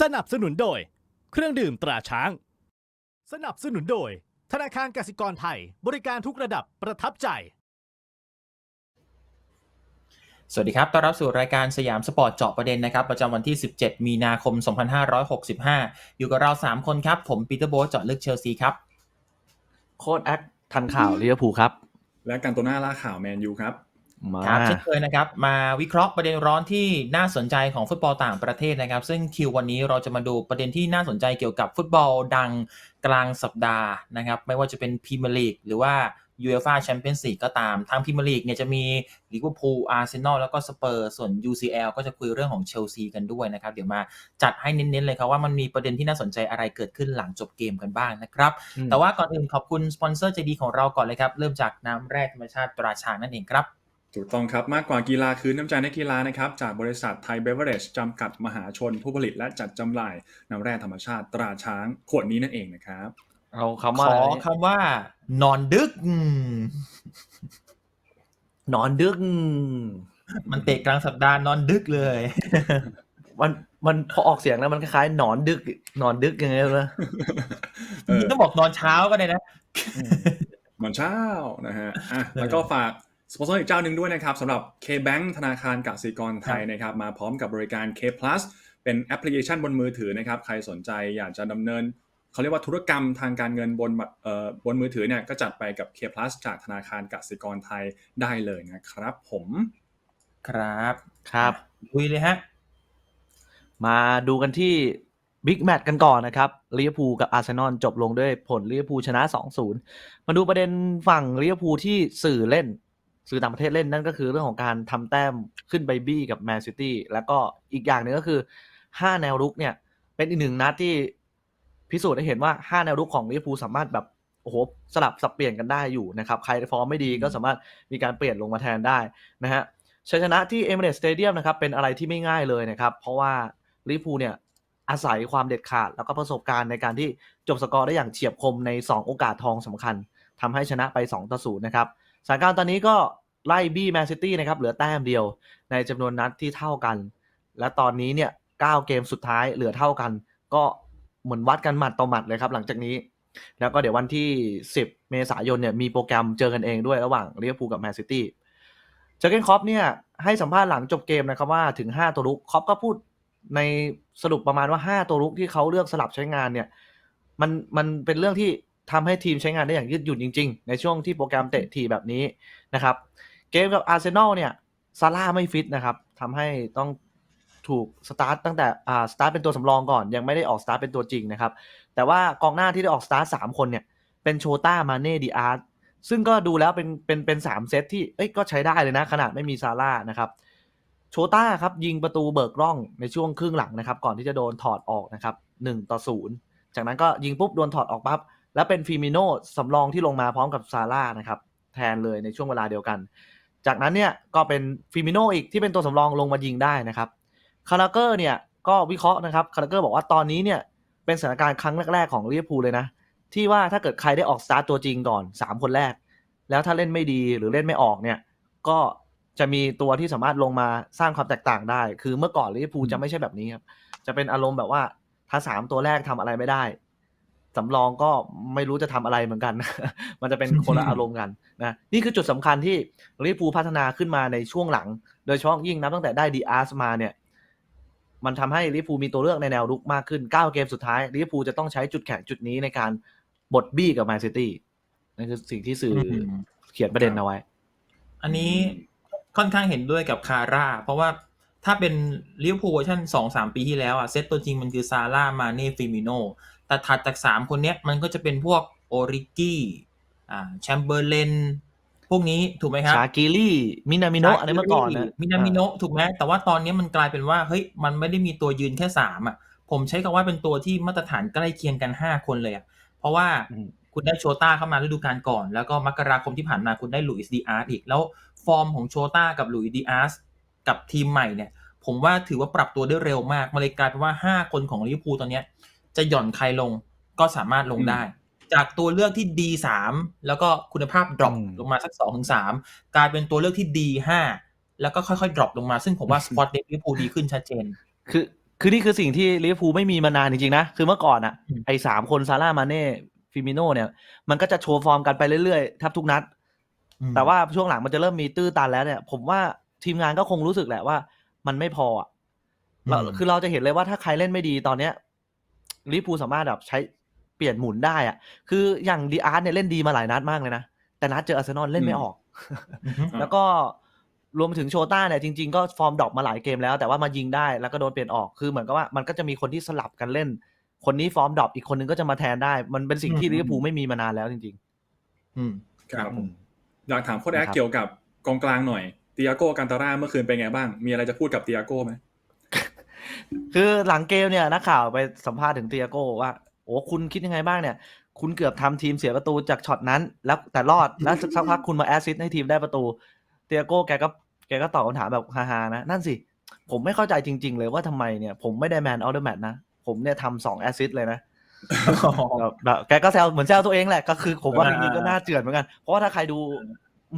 สนับสนุนโดย เครื่องดื่มตราช้าง สนับสนุนโดย ธนาคารกสิกรไทย บริการทุกระดับประทับใจ สวัสดีครับ ต้อนรับสู่รายการสยามสปอร์ตเจาะประเด็นนะครับ ประจำวันที่ 17 มีนาคม 2565 อยู่กับเรา 3 คนครับ ผมปีเตอร์โบ๊ทเจาะลึกเชลซีครับ โค้ดแอคทันข่าวลิเวอร์พูลครับ และการตัวหน้าล่าข่าวแมนยูครับมา ครับเช่นเคยนะครับ มาวิเคราะห์ประเด็นร้อนที่น่าสนใจของฟุตบอลต่างประเทศนะครับ ซึ่งคิววันนี้เราจะมาดูประเด็นที่น่าสนใจเกี่ยวกับฟุตบอลดังกลางสัปดาห์นะครับ ไม่ว่าจะเป็นพรีเมียร์ลีกหรือว่ายูเอฟ่าแชมเปี้ยนส์ลีกก็ตาม ทางพรีเมียร์ลีกเนี่ยจะมีลิเวอร์พูลอาร์เซนอลแล้วก็สเปอร์ส่วน UCL ก็จะคุยเรื่องของเชลซีกันด้วยนะครับ เดี๋ยวมาจัดให้เน้นๆเลยครับว่ามันมีประเด็นที่น่าสนใจอะไรเกิดขึ้นหลังจบเกมกันบ้างนะครับอืมแต่ว่าก่อนอื่นขอบคุณสปอนเซอร์ใจดีของเราก่อนเลยครับ เริ่มจากน้ำแร่ธรรมชาติตราชางนั่นเองครับ ถูกต้องครับ มากกว่ากีฬาคือน้ำใจในกีฬานะครับ จากบริษัทไทยเบเวอร์เรจจำกัดมหาชน ผู้ผลิตและจัดจำหน่ายน้ำแร่ธรรมชาติตราช้างขวดนี้นั่นเองนะครับ เอาคำขว่าออะไรคำว่า นอนดึกอืมนอนดึก มันเตะกลางสัปดาห์นอนดึกเลย มันมันพอออกเสียงแล้วมันคล้ายๆหนอนดึกหนอนดึกยังไงนะเออนี่ต้องบอกนอนเช้าก็ได้นะหมอนเช้านะฮะอะแล้วก็ฝาก สปอนเซอร์อีกเจ้าหนึ่งด้วยนะครับสำหรับ K-Bank ธนาคารกสิกรไทยนะครับมาพร้อมกับบริการ K Plus เป็นแอปพลิเคชันบนมือถือนะครับใครสนใจอยากจะดำเนินเขาเรียกว่าธุรกรรมทางการเงินบนเอ่อบนมือถือเนี่ยก็จัดไปกับ K Plus จากธนาคารกสิกรไทยได้เลยนะครับ ผมครับครับคุยเลยฮะมาดูกันที่บิ๊กแมตช์กันก่อนนะครับลิเวอร์พูลกับอาร์เซนอลจบลงด้วยผลลิเวอร์พูลชนะ 2-0 มาดูประเด็นฝั่งลิเวอร์พูลที่สื่อเล่น สื่อต่างประเทศเล่นนั่นก็คือเรื่องของการทำแต้มขึ้นไปบี้กับแมนซิตี้แล้วก็อีกอย่างหนึ่งก็คือ 5 แนวรุกเนี่ย เป็นอีกหนึ่งนัดที่พิสูจน์ให้เห็นว่า 5 แนวรุกของลิเวอร์พูลสามารถแบบโอ้โหสลับสับเปลี่ยนกันได้อยู่นะครับ ใครฟอร์มไม่ดีก็สามารถมีการเปลี่ยนลงมาแทนได้นะฮะชัยชนะที่เอเมเรสสเตเดียมนะครับเป็นอะไรที่ไม่ง่ายเลยนะครับเพราะว่าลิเวอร์พูลเนี่ยอาศัยความเด็ดขาดแล้วก็ประสบการณ์ในการที่จบสกอร์ได้อย่างเฉียบคมใน 2 โอกาสทองสำคัญทำให้ชนะไป2ต่อ0นะครับสถานการณ์ตอนนี้ก็ ไล่บี้แมนซิตี้นะครับเหลือแต้มเดียว ในจำนวนนัดที่เท่ากัน และตอนนี้เนี่ย9เกมสุดท้ายเหลือเท่ากัน ก็เหมือนวัดกันหมัดต่อหมัดเลยครับ หลังจากนี้ แล้วก็เดี๋ยววันที่ 10 เมษายนเนี่ยมีโปรแกรมเจอกันเองด้วยระหว่างลิเวอร์พูลกับแมนซิตี้เจอร์เกนคอปเนี่ยให้สัมภาษณ์หลังจบเกมนะครับว่าถึง 5 ตัวลุกคอปก็พูดในสรุปประมาณว่า 5 ตัวลุกที่เขาเลือกสลับใช้งานเนี่ยมันมันเป็นเรื่องที่ทำให้ทีมใช้งานได้อย่างยืดหยุ่นจริง ๆ ในช่วงที่โปรแกรมเตะทีแบบนี้นะครับ เกมกับอาร์เซนอลเนี่ยซาร่าไม่ฟิตนะครับทำให้ต้องถูกสตาร์ตตั้งแต่อ่าสตาร์ทเป็นตัวสำรองก่อน ยังไม่ได้ออกสตาร์ทเป็นตัวจริงนะครับ แต่ว่ากองหน้าที่ได้ออกสตาร์ทสามคนเนี่ย เป็นโชต้ามาเน่ดีอาร์ตซึ่งก็ดูแล้วเป็นเป็นเป็นสามเซตที่เอ้ยก็ใช้ได้เลยนะ ขนาดไม่มีซาร่านะครับโชต้าครับยิงประตูเบิกร่องในช่วงครึ่งหลังนะครับ ก่อนที่จะโดนถอดออกนะครับหนึ่งต่อศูนย์จากนั้นก็ยิงปุ๊บโดนถอดออกปั๊บแล้วเป็นฟิมิโนสำรองที่ลงมาพร้อมกับซาร่านะครับแทนเลยในช่วงเวลาเดียวกัน จากนั้นเนี่ยก็เป็นฟิมิโนอีกที่เป็นตัวสำรองลงมายิงได้นะครับคาราเกอร์เนี่ยก็วิเคราะห์นะครับคาราเกอร์บอกว่าตอนนี้เนี่ยเป็นสถานการณ์ครั้งแรก ๆ ของลิเวอร์พูลเลยนะ ที่ว่าถ้าเกิดใครได้ออกสตาร์ตัวจริงก่อน 3 คนแรก แล้วถ้าเล่นไม่ดีหรือเล่นไม่ออกเนี่ยก็จะมีตัวที่สามารถลงมาสร้างความแตกต่างได้ คือเมื่อก่อนลิเวอร์พูลจะไม่ใช่แบบนี้ครับจะเป็นอารมณ์แบบว่าถ้าสามตัวแรกทำอะไรไม่ได้ สำรองก็ไม่รู้จะทำอะไรเหมือนกัน มันจะเป็นคนละอารมณ์กันนะนี่คือจุดสำคัญที่ลิเวอร์พูลพัฒนาขึ้นมาในช่วงหลัง โดยเฉพาะยิ่งนับตั้งแต่ได้ดีอาร์สมาเนี่ย มันทำให้ลิเวอร์พูลมีตัวเลือกในแนวรุกมากขึ้น 9 เกมสุดท้ายลิเวอร์พูลจะต้องใช้จุดแข็งจุดนี้ในการบดบี้กับแมนซิตี้นั่นคือสิ่งที่สื่ออมเขียนประเด็นเอาไว้ อันนี้ค่อนข้างเห็นด้วยกับคาร่า เพราะว่าถ้าเป็นลิเวอร์พูลเวอร์ชันสองสามปีที่แล้วอะเซตตัวจริงมันคือซาร่ามาเน่ฟิมิโน แต่ถัดจากสามคนเนี้ยมันก็จะเป็นพวกโอริกี้อ่าแชมเบอร์เลนพวกนี้ถูกไหมครับ ชากิลี่ มินามิโนะอันนี้เมื่อก่อนนะมินามิโนะถูกไหมแต่ว่าตอนนี้มันกลายเป็นว่าเฮ้ยมันไม่ได้มีตัวยืนแค่สามอะ ผมใช้คำว่าเป็นตัวที่มาตรฐานใกล้เคียงกันห้าคนเลยอะ เพราะว่าอืมคุณได้โชต้าเข้ามาฤดูกาลก่อน แล้วก็มกราคมที่ผ่านมาคุณได้หลุยส์ดีอาร์ตอีก แล้วฟอร์มของโชต้ากับหลุยส์ดีอาร์ตกับทีมใหม่เนี่ย ผมว่าถือว่าปรับตัวได้เร็วมากมันเลยกลายเป็นว่า 5 คนของลิเวอร์พูลตอนเนี้ย จะหย่อนใครลงก็สามารถลงได้ จากตัวเลือกที่ D3 แล้วก็คุณภาพดรอปอืมลงมาสัก2-3ถึงกลายเป็นตัวเลือกที่ D5 แล้วก็ค่อยๆดรอปลงมาซึ่งผมว่าสปอตเดลิเวอร์พูลดีขึ้นชัดเจน คือคือนี่คือสิ่งที่ลิเวอร์พูลไม่มีมานานจริงๆนะ คือเมื่อก่อนอะอืมไอ้สามคนซาร่ามาเน่ฟิมิโนเนี่ย มันก็จะโชว์ฟอร์มกันไปเรื่อยๆแทบทุกนัดอืมแต่ว่าช่วงหลังมันจะเริ่มมีตื้อตันแล้วเนี่ย ผมว่าทีมงานก็คงรู้สึกแหละว่า มันไม่พออะเราอืมคือเราจะเห็นเลยว่าถ้าใครเล่นไม่ดีตอนเนี้ย ลิเวอร์พูลสามารถแบบใช้เปลี่ยนหมุนได้อะคืออย่างดีอาร์ตเนี่ยเล่นดีมาหลายนัดมากเลยนะ แต่นัดเจออาร์เซนอลเล่นไม่ออกอือฮึอ่าแล้วก็รวมไปถึงโชต้าเนี่ยจริงๆก็ฟอร์มดรอปมาหลายเกมแล้วแต่ว่ามายิงได้แล้วก็โดนเปลี่ยนออกคือเหมือนกับว่ามันก็จะมีคนที่สลับกันเล่น คนนี้ฟอร์มดรอปอีกคนนึงก็จะมาแทนได้ มันเป็นสิ่งที่ลิเวอร์พูลไม่มีมานานแล้วจริงอืมครับอืมอยากถามโค้ชแอคนะครับเกี่ยวกับกองกลางหน่อยเตียโกกันตาร่าเมื่อคืนเป็นไงบ้าง มีอะไรจะพูดกับเตียโกไหมๆ คือหลังเกมเนี่ยนักข่าวไปสัมภาษณ์ถึงเตียโก้ว่า โอ้คุณคิดยังไงบ้างเนี่ย คุณเกือบทำทีมเสียประตูจากช็อตนั้น แล้วแต่รอดแล้วสักพักคุณมาแอสซิสต์ให้ทีมได้ประตู เตียโก้แกก็แกก็ตอบคำถามแบบฮาๆนะ นั่นสิ ผมไม่เข้าใจจริง ๆ เลยว่าทำไมเนี่ย ผมไม่ได้แมนออเดอร์แมตนะ ผมเนี่ยทำสองแอสซิสต์เลยนะแบบแบบแกก็แซวเหมือนแซวตัวเองแหละก็คือ ผมว่าอ่าจริงๆก็น่าเจือนเหมือนกัน เพราะว่าถ้าใครดู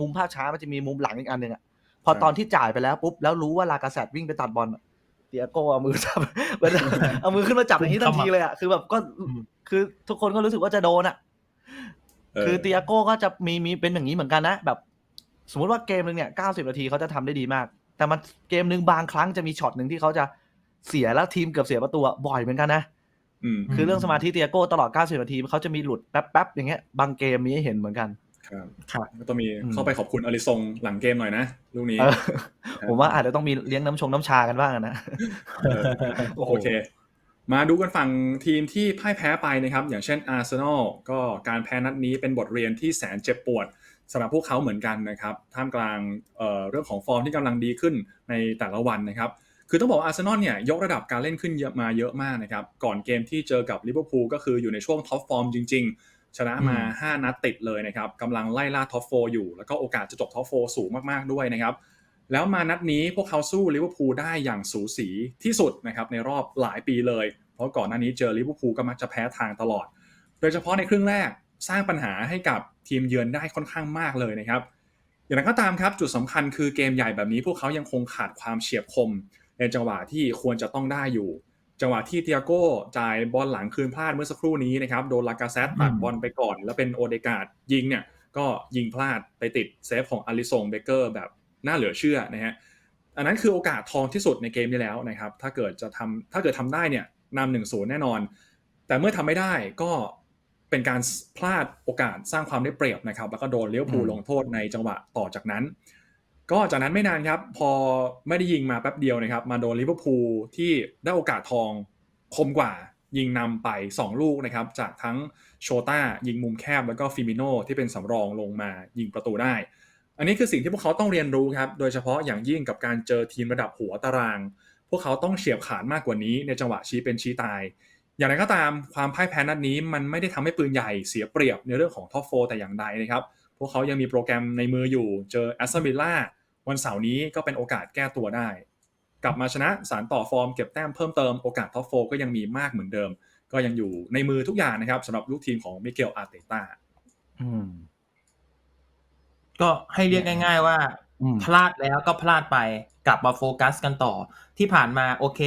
มุมภาพช้ามันจะมีมุมหลังอีกอันหนึ่งอะพอตอนที่จ่ายไปแล้วปุ๊บแล้วรู้ว่าลากาเซตวิ่งไปตัดบอลอะ เตียโก้เอามือจับ เอามือขึ้นมาจับอย่างนี้ทันทีเลยอะคือแบบก็อืมคือทุกคนก็รู้สึกว่าจะโดนอะเออคือเตียโก้ก็จะมีมีเป็นอย่างนี้เหมือนกันนะแบบ สมมติว่าเกมหนึ่งเนี่ยเก้าสิบนาทีเขาจะทำได้ดีมาก แต่มันเกมหนึ่งบางครั้งจะมีช็อตหนึ่งที่เขาจะเสียแล้วทีมเกือบเสียประตูอะบ่อยเหมือนกันนะอืมคือเรื่องสมาธิเตียโก้ตลอด 90 นาทีเขาจะมีหลุดแป๊บๆอย่างเงี้ยบางเกมมีให้เห็นเหมือนกัน ครับครับก็ต้องมีอืม เข้าไปขอบคุณอลิซงหลังเกมหน่อยนะลูกนี้เออผมว่าอาจจะต้องมีเลี้ยงน้ำชงน้ำชากันบ้างอะนะ เออโอเค มาดูกันฝั่งทีมที่พ่ายแพ้ไปนะครับ อย่างเช่นอาร์เซนอลก็การแพ้นัดนี้เป็นบทเรียนที่แสนเจ็บปวดสำหรับพวกเขาเหมือนกันนะครับ ท่ามกลางเอ่อเรื่องของฟอร์มที่กำลังดีขึ้นในแต่ละวันนะครับ คือต้องบอกว่าอาร์เซนอลเนี่ยยกระดับการเล่นขึ้นเยอะมาเยอะมากนะครับ ก่อนเกมที่เจอกับลิเวอร์พูลก็คืออยู่ในช่วงท็อปฟอร์มจริงๆ ชนะมา 5 นัดติดเลยนะครับกำลังไล่ล่าท็อปโฟอยู่ แล้วก็โอกาสจะจบท็อปโฟสูงมากๆด้วยนะครับ แล้วมานัดนี้พวกเขาสู้ลิเวอร์พูลได้อย่างสูสีที่สุดนะครับในรอบหลายปีเลย เพราะก่อนหน้านี้เจอลิเวอร์พูลก็มักจะแพ้ทางตลอด โดยเฉพาะในครึ่งแรกสร้างปัญหาให้กับทีมเยือนได้ค่อนข้างมากเลยนะครับ อย่างไรก็ตามครับจุดสำคัญคือเกมใหญ่แบบนี้พวกเขายังคงขาดความเฉียบคม ในจังหวะที่ควรจะต้องได้อยู่ จังหวะที่เตียโก้จ่ายบอลหลังคืนพลาดเมื่อสักครู่นี้นะครับโดนลากาเซตตัดอืมบอลไปก่อน แล้วเป็นโอเดการ์ดยิงเนี่ยก็ยิงพลาดไปติดเซฟของอลิซงเบเกอร์แบบน่าเหลือเชื่อนะฮะอันนั้นคือโอกาสทองที่สุดในเกมนี้แล้วนะครับ ถ้าเกิดจะทำถ้าเกิดทำได้เนี่ยนำหนึ่งศูนย์แน่นอน แต่เมื่อทำไม่ได้ก็เป็นการพลาดโอกาสสร้างความได้เปรียบนะครับ แล้วก็โดนเลี้ยวภูลอืมลงโทษในจังหวะต่อจากนั้น ก็จากนั้นไม่นานครับ พอไม่ได้ยิงมาแป๊บเดียวนะครับ มาโดนลิเวอร์พูลที่ได้โอกาสทองคมกว่ายิงนำไป 2 ลูกนะครับ จากทั้งโชต้ายิงมุมแคบแล้วก็ฟิมิโนที่เป็นสำรองลงมายิงประตูได้ อันนี้คือสิ่งที่พวกเขาต้องเรียนรู้ครับ โดยเฉพาะอย่างยิ่งกับการเจอทีมระดับหัวตาราง พวกเขาต้องเฉียบขาดมากกว่านี้ในจังหวะชี้เป็นชี้ตาย อย่างไรก็ตามความพ่ายแพ้นัดนี้มันไม่ได้ทำให้ปืนใหญ่เสียเปรียบในเรื่องของท็อปโฟแต่อย่างใดนะครับพ วกเขายังมีโปรแกรมในมืออยู่ เจอแอสตันวิลล่าวันเสาร์นี้ก็เป็นโอกาสแก้ตัวได้ กลับมาชนะสารต่อฟอร์มเก็บแต้มเพิ่มเติมโอกาสท็อปโฟก็ยังมีมากเหมือนเดิม ก็ยังอยู่ในมือทุกอย่างนะครับสำหรับลูกทีมของมิเกลอาร์เตต้าอืมก็ให้เรียกง่าย ๆ ว่าอืมพลาดแล้วก็พลาดไปกลับมาโฟกัสกันต่อ ที่ผ่านมาโอเค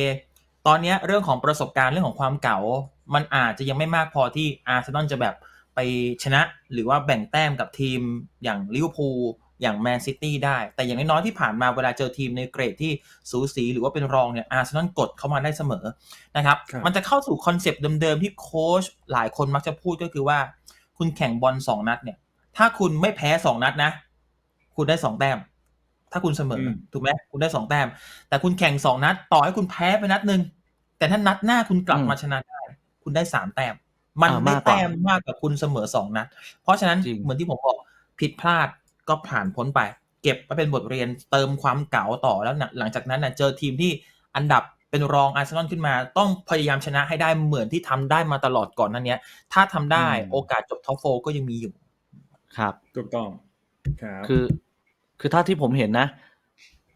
ตอนเนี้ยเรื่องของประสบการณ์เรื่องของความเก่า มันอาจจะยังไม่มากพอที่อาร์เซนอลจะแบบ ไปชนะหรือว่าแบ่งแต้มกับทีมอย่างลิเวอร์พูลอย่างแมนซิตี้ได้ แต่อย่างน้อยๆที่ผ่านมาเวลาเจอทีมในเกรดที่สูสีหรือว่าเป็นรองเนี่ยอาร์เซนอลกดเข้ามาได้เสมอนะครับครับมันจะเข้าสู่คอนเซปต์เดิมๆที่โค้ชหลายคนมักจะพูดก็คือว่า คุณแข่งบอลสองนัดเนี่ยถ้าคุณไม่แพ้สองนัดนะ คุณได้สองแต้ม ถ้าคุณเสมออมถูกไหมคุณได้สองแต้ม แต่คุณแข่งสองนัด ต่อให้คุณแพ้ไปนัดหนึ่งแต่ถ้านัดหน้าคุณกลับอืมมาชนะได้ คุณได้สามแต้ม มันอ่าได้มากกว่าแต้มมากกว่าคุณเสมอสองนัด เพราะฉะนั้นจริงเหมือนที่ผมบอกผิดพลาดก็ผ่านพ้นไป เก็บมาเป็นบทเรียนเติมความเก๋าต่อแล้วนะหลังจากนั้นนะเจอทีมที่อันดับเป็นรองอาร์เซนอลขึ้นมา ต้องพยายามชนะให้ได้เหมือนที่ทำได้มาตลอดก่อนนั้นเนี้ย ถ้าทำได้อืมโอกาสจบท็อปโฟก็ยังมีอยู่ ครับถูกต้องครับคือ คือถ้าที่ผมเห็นนะ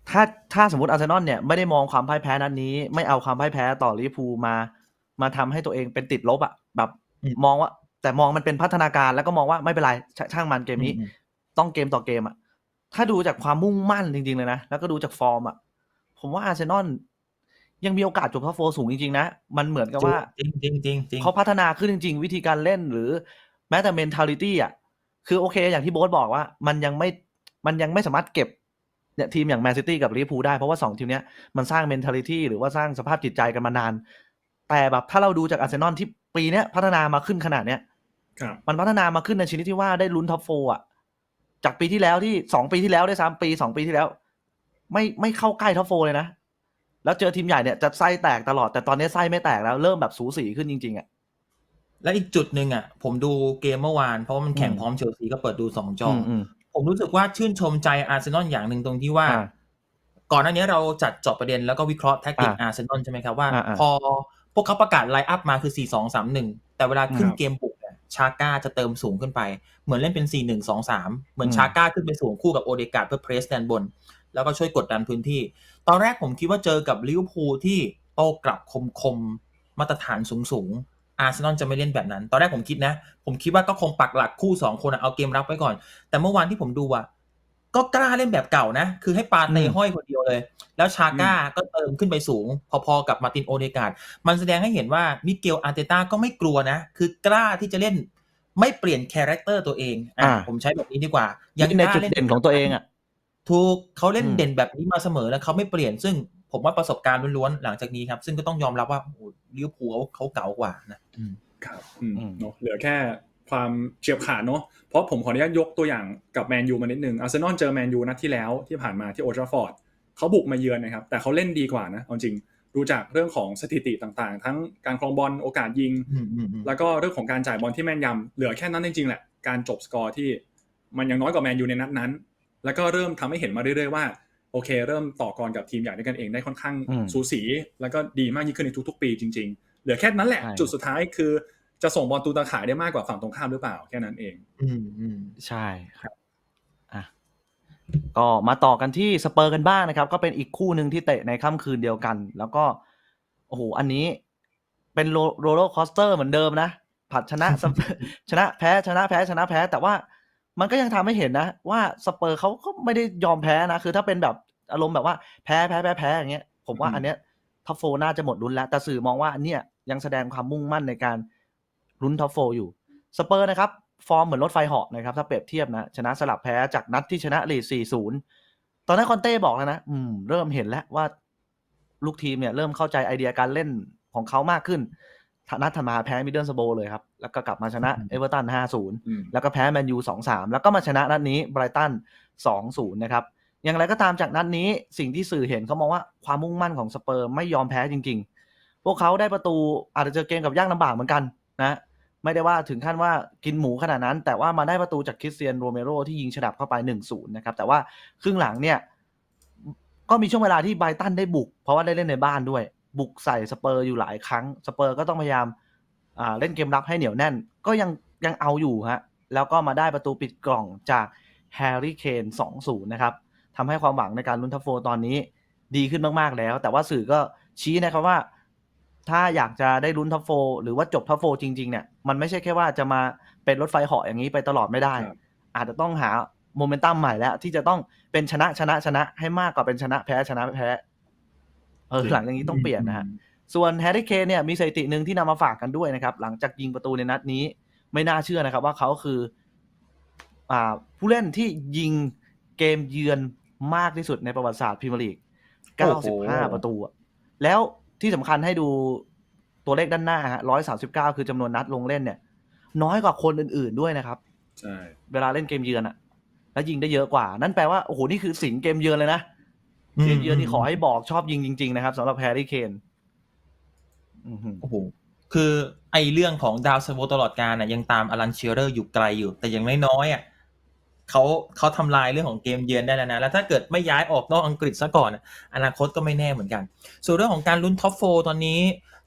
ถ้าถ้าสมมติอาร์เซนอลเนี่ยไม่ได้มองความพ่ายแพ้นัดนี้ ไม่เอาความพ่ายแพ้ต่อลิเวอร์พูลมา มาทำให้ตัวเองเป็นติดลบอะแบบอื มมองว่าแต่มองมันเป็นพัฒนาการแล้วก็มองว่าไม่เป็นไรชช่างมันเกมนี้อืมต้องเกมต่อเกมอะถ้าดูจากความมุ่งมั่นจริง ๆ เลยนะ แล้วก็ดูจากฟอร์มอะผมว่าอาร์เซนอลยังมีโอกาสจบท็อปโฟสูงจริง ๆ นะ มันเหมือนกับว่าจริงจริงจริงจริงเขาพัฒนาขึ้นจริง ๆ วิธีการเล่นหรือแม้แต่ mentality อะ คือโอเค อย่างที่โบ๊ทบอกว่า มันยังไม่มันยังไม่สามารถเก็บเนี่ยทีมอย่างแมนซิตี้กับลิเวอร์พูลได้ เพราะว่าสองทีมเนี้ยมันสร้าง mentality หรือว่าสร้างสภาพจิตใจกันมานาน แต่แบบถ้าเราดูจากอาร์เซนอลที่ ปีเนี้ยพัฒนามาขึ้นขนาดเนี้ยครับมันพัฒนามาขึ้นในชนิดที่ว่าได้ลุ้นท็อปโฟอะ จากปีที่แล้วที่สองปีที่แล้วได้วยซ้ำปีสองปีที่แล้ว ไม่ไม่เข้าใกล้ท็อปโฟเลยนะ แล้วเจอทีมใหญ่เนี่ยจะไส้แตกตลอดแต่ตอนนี้ไส้ไม่แตกแล้วเริ่มแบบสูสีขึ้นจริง ๆอะและอีกจุดหนึ่งอะ ผมดูเกมเมื่อวานเพราะว่ามันแข่งอืมพร้อมเชลซีก็เปิดดูสองจออือมอืมผมรู้สึกว่าชื่นชมใจอาร์เซนอลอย่างหนึ่งตรงที่ว่าอ่าก่อนหน้านี้เราจัดเจอบประเด็นแล้วก็วิเคราะห์แท็กติกอ่าอาร์เซนอลใช่ไหมครับว่าอ่าอ่าพอ พวกเขาประกาศไลน์อัพมาคือ 4 2 3 1 แต่เวลาขึ้นครับเกมบุกเนี่ยชาก้าจะเติมสูงขึ้นไป เหมือนเล่นเป็น 4 1 2 3 เหมือนอืมชาก้าขึ้นไปสูงคู่กับโอเดการ์ดเพื่อเพรสแดนบน แล้วก็ช่วยกดดันพื้นที่ ตอนแรกผมคิดว่าเจอกับลิเวอร์พูลที่โต้กลับคมคมๆมาตรฐานสูงสูงอาร์เซนอลจะไม่เล่นแบบนั้น ตอนแรกผมคิดนะ ผมคิดว่าก็คงปักหลักคู่สองคนอะเอาเกมรับไว้ก่อน แต่เมื่อวานที่ผมดูอะ ก็กล้าเล่นแบบเก่านะ คือให้ปาเตอืมห้อยคนเดียวเลย แล้วชาก้าก็เติมขึ้นไปสูง พอๆกับมาร์ตินโอเดการ์ดมันแสดงให้เห็นว่ามิเกลอาร์เตต้าก็ไม่กลัวนะ คือกล้าที่จะเล่นไม่เปลี่ยนคาแรคเตอร์ตัวเองอะอ่าผมใช้แบบนี้ดีกว่า ยัยังในกล้าจุดล่เด่นของตัวเองอะถูกเขาเล่นอืมเด่นแบบนี้มาเสมอแล้วเขาไม่เปลี่ยนซึ่งผมว่าประสบการณ์ล้วนๆหลังจากนี้ครับ ซึ่งก็ต้องยอมรับว่าโอ้โหลิเวอร์พูลเขาเขาเก่ากว่านะอืมครับอืมอืมเนาะเหลือแค่ ความเฉียบขาดเนาะเพราะผมขออนุญาตยกตัวอย่างกับแมนยูมานิดนึงอาร์เซนอลเจอแมนยูนัดที่แล้วที่ผ่านมาที่โอทราฟอร์ดเขาบุกมาเยือนนะครับ แต่เขาเล่นดีกว่านะเอาจริงดูจากเรื่องของสถิติต่างๆ ทั้งการครองบอลโอกาสยิงอืมอืมอืมแล้วก็เรื่องของการจ่ายบอลที่แม่นยำเหลือแค่นั้นจริงๆแหละการจบสกอร์ที่มันยังน้อยกว่าแมนยูในนัดนั้น แล้วก็เริ่มทำให้เห็นมาเรื่อยๆว่าโอเค เริ่มต่อกรกับทีมใหญ่ด้วยกันเองได้ค่อนข้างอืมสูสี แล้วก็ดีมากยิ่งขึ้นในทุกๆ ปีจริง ๆ เหลือแค่นั้นแหละใช่จุดสุดท้ายคือ จะส่งบอลตูตาข่ายได้มากกว่าฝั่งตรงข้ามหรือเปล่าแค่นั้นเอง อืมอืมใช่ครับอะก็มาต่อกันที่สเปอร์กันบ้างนะครับ ก็เป็นอีกคู่หนึ่งที่เตะในค่ำคืนเดียวกัน แล้วก็โอ้โหอันนี้เป็นโรโรลเลอร์คอสเตอร์เหมือนเดิมนะผัดชนะสเปอร์ชนะแพ้ชนะแพ้ชนะแพ้ แต่ว่ามันก็ยังทำให้เห็นนะ ว่าสเปอร์เขาก็ไม่ได้ยอมแพ้นะ คือถ้าเป็นแบบอารมณ์แบบว่าแพ้แพ้แพ้แพ้อย่างเงี้ย ผมว่าอืมอันเนี้ยท็อปโฟน่าจะหมดลุ้นแล้ว แต่สื่อมองว่าอันเนี้ยยังแสดงความมุ่งมั่นในการ ลุ้นท็อปโฟอยู่สเปอร์นะครับฟอร์มเหมือนรถไฟเหาะนะครับถ้าเปรียบเทียบนะชนะสลับแพ้จากนัดที่ชนะลีด4-0 ตอนนั้นคอนเต้บอกแล้วนะอืมเริ่มเห็นแล้วว่าลูกทีมเนี่ยเริ่มเข้าใจไอเดียการเล่นของเขามากขึ้นนัดถัดมาแพ้มิดเดิลสโบเลยครับ แล้วก็กลับมาชนะเอเวอร์ตัน 5-0อืมแล้วก็แพ้แมนยู 2-3 แล้วก็มาชนะนัดนี้ไบรตัน 2-0 นะครับ อย่างไรก็ตามจากนัดนี้สิ่งที่สื่อเห็นเขามองว่าความมุ่งมั่นของสเปอร์ไม่ยอมแพ้จริง ๆ พวกเขาได้ประตูอาจจะเจอเกมกับยากลำบากเหมือนกันนะ ไม่ได้ว่าถึงขั้นว่ากินหมูขนาดนั้น แต่ว่ามาได้ประตูจากคริสเตียนโรเมโรที่ยิงฉดับเข้าไป1-0นย์นะครับ แต่ว่าครึ่งหลังเนี่ย ก็มีช่วงเวลาที่ไบตันได้บุก เพราะว่าได้เล่นในบ้านด้วย บุกใส่สเปอร์อยู่หลายครั้งสเปอร์ก็ต้องพยายามเล่นเกมรับให้เหนียวแน่น ก็ยังยังเอาอยู่ฮะแล้วก็มาได้ประตูปิดกล่องจากแฮร์รี่เคน2-0นะครับทำให้ความหวังในการลุ้นทัฟโฟตอนนี้ดีขึ้นมากๆแล้ว แต่ว่าสื่อก็ชี้นะครับว่า ถ้าอยากจะได้ลุ้นท็อปโฟหรือว่าจบท็อปโฟจริง ๆ เนี่ย มันไม่ใช่แค่ว่าจะมาเป็นรถไฟเหาะอย่างนี้ไปตลอดไม่ได้ครับอาจจะต้องหาโมเมนตัมใหม่แล้ว ที่จะต้องเป็นชนะชนะชนะให้มากกว่าเป็นชนะแพ้ชนะแพ้เออหลังจากนี้ต้องเปลี่ยนนะฮะส่วนแฮร์รี่เคนเนี่ยมีสถิติหนึ่งที่นำมาฝากกันด้วยนะครับ หลังจากยิงประตูในนัดนี้ ไม่น่าเชื่อนะครับ ว่าเขาคือ อ่า ผู้เล่นที่ยิงเกมเยือนมากที่สุดในประวัติศาสตร์พรีเมียร์ลีกโอ้โห95 ประตูอะแล้วที่สำคัญให้ดู ตัวเลขด้านหน้าฮะ139คือจำนวนนัดลงเล่นเนี่ย น้อยกว่าคนอื่น ๆด้วยนะครับ ใช่ เวลาเล่นเกมเยือนอะแล้วยิงได้เยอะกว่า นั่นแปลว่าโอ้โหนี่คือสิงเกมเยือนเลยนะอืมเกมเยือนนี่ขอให้บอกชอบยิงจริง ๆ นะครับสำหรับแฮร์รี่เคนอือหือโอ้โหคือไอเรื่องของดาวซันโวตลอดการน่ะยังตามอลันเชียร์เรอร์อยู่ไกลอยู่ แต่อย่างน้อยๆอะเขาเขาทำลายเรื่องของเกมเยือนได้แล้วนะ แล้วถ้าเกิดไม่ย้ายออกนอกอังกฤษซะก่อนน่ะอนาคตก็ไม่แน่เหมือนกัน ส่วนเรื่องของการลุ้นท็อปโฟตอนนี้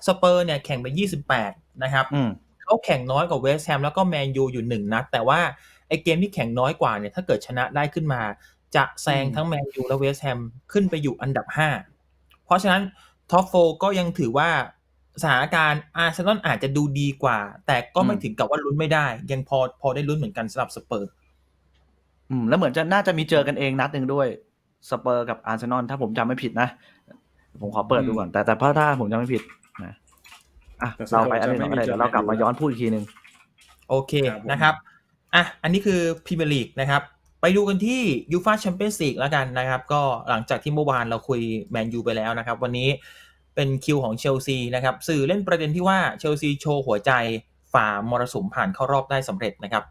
สเปอร์เนี่ยแข่งไป 28 นะครับอืมเขาแข่งน้อยกว่าเวสต์แฮมแล้วก็แมนยูอยู่หนึ่งนัด แต่ว่าไอเกมที่แข่งน้อยกว่าเนี่ยถ้าเกิดชนะได้ขึ้นมา จะแซงอืมทั้งแมนยูและเวสต์แฮมขึ้นไปอยู่อันดับ 5 เพราะฉะนั้นท็อปโฟก็ยังถือว่าสถานการณ์อาร์เซนอลอาจจะดูดีกว่า แต่ก็ไม่ถึงกับว่าลุ้นไม่ได้ ยังพอพอได้ลุ้นเหมือนกันสำหรับสเปอร์อืมแล้วเหมือนจะน่าจะมีเจอกันเองนัดหนึ่งด้วยสเปอร์กับอาร์เซนอลถ้าผมจำไม่ผิดนะ ผมขอเปิดดูก่อน แต่แต่ถ้าผมจำไม่ผิดนะ อะแต่เราไปอันนี้จะไม่ก่อนก็ได้มีเดี๋ยวเรากลับมาย้อนพูดอีกทีหนึ่ง โอเคครับผม นะครับ อะ อันนี้คือพรีเมียร์ลีกนะครับ ไปดูกันที่ยูฟาแชมเปี้ยนส์ลีกแล้วกันนะครับ ก็หลังจากที่เมื่อวานเราคุยแมนยูไปแล้วนะครับ วันนี้เป็นคิวของเชลซีนะครับ สื่อเล่นประเด็นที่ว่าเชลซีโชว์หัวใจฝ่ามรสุมผ่านเข้ารอบได้สำเร็จนะครับ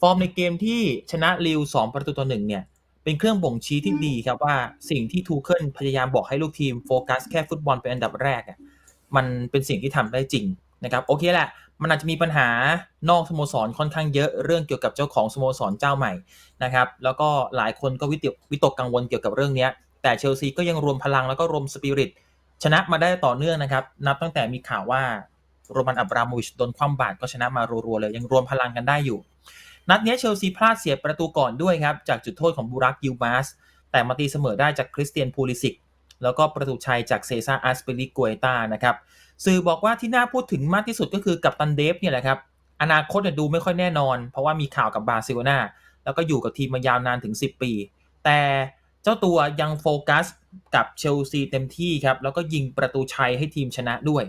ฟอร์มในเกมที่ชนะลิว2 ประตูต่อหนึ่งเนี่ย เป็นเครื่องบ่งชี้ที่ดีครับว่าสิ่งที่ทูเคิลพยายามบอกให้ลูกทีมโฟกัสแค่ฟุตบอลเป็นอันดับแรกอะ มันเป็นสิ่งที่ทำได้จริงนะครับโอเคแหละมันอาจจะมีปัญหานอกสโมสรค่อนข้างเยอะเรื่องเกี่ยวกับเจ้าของสโมสรเจ้าใหม่นะครับแล้วก็หลายคนก็วิตกวิตกกังวลเกี่ยวกับเรื่องนี้แต่เชลซีก็ยังรวมพลังแล้วก็รวมสปิริตชนะมาได้ต่อเนื่องนะครับ นับตั้งแต่มีข่าวว่าโรมันอับราโมวิชโดนคว่ำบาตรก็ชนะมารัวๆเลย ยังรวมพลังกันได้อยู่ นัดนี้เชลซีพลาดเสียประตูก่อนด้วยครับ จากจุดโทษของบูรักยิลมาสแต่มาตีเสมอได้จากคริสเตียนพูลิสิก แล้วก็ประตูชัยจากเซซ่าอาสเปริกวยตานะครับสื่อบอกว่าที่น่าพูดถึงมากที่สุดก็คือกับตันเดฟเนี่ยแหละครับอนาคตเนี่ยดูไม่ค่อยแน่นอน เพราะว่ามีข่าวกับบาร์เซโลนาแล้วก็อยู่กับทีมมายาวนานถึง 10 ปี แต่เจ้าตัวยังโฟกัสกับเชลซีเต็มที่ครับแล้วก็ยิงประตูชัยให้ทีมชนะด้วย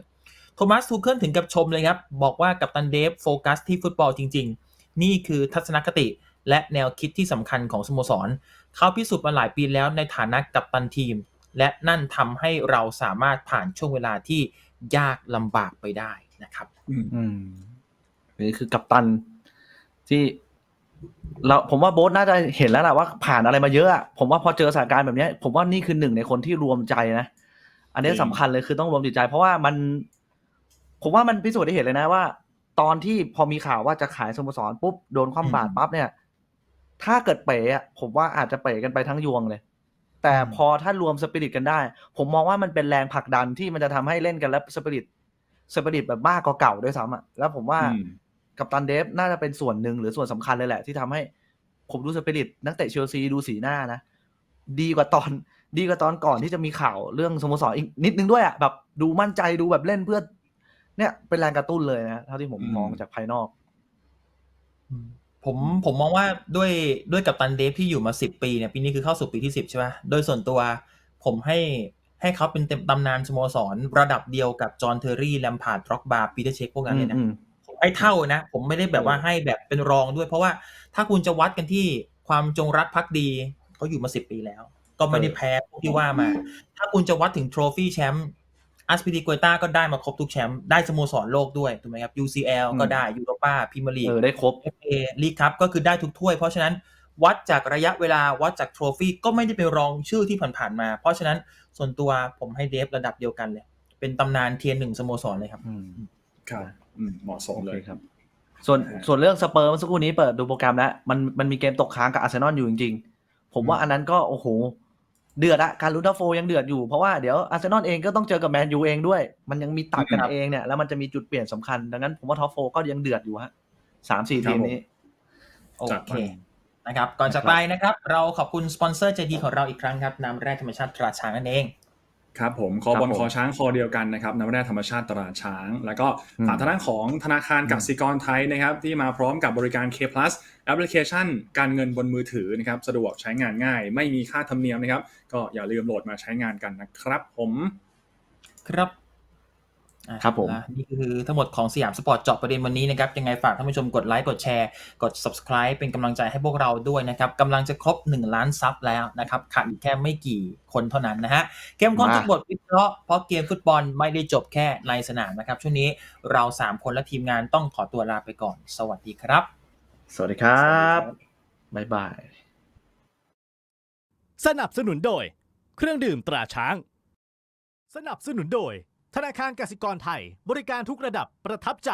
โทมัสทูเคิลถึงกับชมเลยครับ บอกว่ากับตันเดฟโฟกัสที่ฟุตบอลจริง ๆ นี่คือทัศนคติและแนวคิดที่สำคัญของสโมสร เขาพิสูจน์มาหลายปีแล้วในฐานะกัปตันทีม และนั่นทำให้เราสามารถผ่านช่วงเวลาที่ยากลำบากไปได้นะครับอืมอืมนี่คือกัปตันที่เราผมว่าโบ๊ทน่าจะเห็นแล้วแหละว่าผ่านอะไรมาเยอะอะผมว่าพอเจอสถานการณ์แบบเนี้ยผมว่านี่คือหนึ่งในคนที่รวมใจนะ อันนี้จริงสำคัญเลยคือต้องรวมจิตใจ เพราะว่ามัน ผมว่ามันพิสูจน์ได้เห็นเลยนะว่า ตอนที่พอมีข่าวว่าจะขายสโมสรปุ๊บโดนคว่ำบาตรอืมปั๊บเนี่ย ถ้าเกิดเป๋อะผมว่าอาจจะเป๋กันไปทั้งยวงเลย แต่อืมพอถ้ารวมสปิริตกันได้ ผมมองว่ามันเป็นแรงผลักดันที่มันจะทำให้เล่นกันแล้วสปิริตสปิริตแบบมากกว่าเก่าด้วยซ้ำอะแล้วผมว่าอืมกับตันเดฟน่าจะเป็นส่วนหนึ่งหรือส่วนสำคัญเลยแหละ ที่ทำให้ผมดูสปิริตนักเตะเชลซีดูสีหน้านะ ดีกว่าตอนดีกว่าตอนก่อนที่จะมีข่าวเรื่องสโมสรอีกนิดนึงด้วยอะ่ะแบบดูมั่นใจดูแบบเล่นเพื่อ เนี่ยเป็นแรงกระตุ้นเลยนะเท่าที่ผมอืมมองจากภายนอก ผมผมมองว่าด้วยด้วยกับตันเดฟที่อยู่มา10ปีเนี่ยปีนี้คือเข้าสู่ปีที่10ใช่ไหมโดยส่วนตัวผมให้ให้เขาเป็นเต็มตำนานสโมสร ระดับเดียวกับจอห์นเทอร์รี่แลมพาร์ดร็อกบาร์ปีเตอร์เช็คพวกนั้นเลยนะอืมผมให้เท่านะ ผมไม่ได้แบบว่าให้แบบเป็นรองด้วย เพราะว่าถ้าคุณจะวัดกันที่ความจงรักภักดีเขาอยู่มา10ปีแล้ว ก็ไม่ได้แพ้พวกที่ว่ามา ถ้าคุณจะวัดถึงโทรฟี่แชมป์ อาสปิริกวยต้าก็ได้มาครบทุกแชมป์ได้สโมสรโลกด้วยถูกไหมครับ UCL ก็ได้ยูโรปาพรีเมียร์ลีเอกอได้ครบ FA ลีกครับก็คือได้ทุกถ้วย เพราะฉะนั้นวัดจากระยะเวลาวัดจากโทรฟี่ก็ไม่ได้เป็นรองชื่อที่ผ่านๆมา เพราะฉะนั้นส่วนตัวผมให้เดฟระดับเดียวกันเลย เป็นตำนานเทียนหนึ่งสโมสรเลยครับอืมครับอืมเหมาะสมโอเลเคยครับ ส่วนนะฮะส่วนเรื่องสเปอร์เมื่อสักครู่นี้เปิดดูโปรแกรมแล้วมันมันมีเกมตกค้างกับอาร์เซนอลอยู่จริงๆผมว่าอันนั้นก็โอ้โห เดือดอะการลุ้นทัฟโฟยังเดือดอยู่เพราะว่าเดี๋ยวอาร์เซนอลเองก็ต้องเจอกับแมนยูเองด้วย มันยังมีตัดกันครับเองเนี่ยแล้วมันจะมีจุดเปลี่ยนสำคัญ ดังนั้นผมว่าท็อปโฟก็ยังเดือดอยู่ฮะสามสี่ครัทีบมผมนี้ โอจัดเคไปนะครับก่อนจากไปนะครับ เราขอบคุณสปอนเซอร์ใจดีของเราอีกครั้งครับน้ำแร่ธรรมชาติตราช้างนั่นเอง ครับผมคอบอลครับผมคอช้างคอเดียวกันนะครับน้ำแร่ธรรมชาติตราดช้าง แล้วก็อืมฝากทางด้านของธนาคารกสิกรไทยนะครับที่มาพร้อมกับบริการ K Plus แอปพลิเคชัน การเงินบนมือถือนะครับสะดวกใช้งานง่าย ไม่มีค่าธรรมเนียมนะครับ ก็อย่าลืมโหลดมาใช้งานกันนะครับผม ครับอะ ครับผมนะนี่คือทั้งหมดของสยามสปอร์ตเจาะประเด็นวันนี้นะครับ ยังไงฝากท่านผู้ชมกดไลค์กดแชร์กด subscribe เป็นกำลังใจให้พวกเราด้วยนะครับกำลังจะครบ 1 ล้านซับแล้วนะครับขาดอีกแค่ไม่กี่คนเท่านั้นนะฮะเกมข้นมาทุกบทวิเคราะห์เพราะเกมฟุตบอลไม่ได้จบแค่ในสนามนะครับ ช่วงนี้เรา 3 คนและทีมงานต้องขอตัวลาไปก่อน สวัสดีครับ สวัสดีครับบ๊ายบายสนับสนุนโดย เครื่องดื่มตราช้าง สนับสนุนโดย ธนาคารกสิกรไทย บริการทุกระดับประทับใจ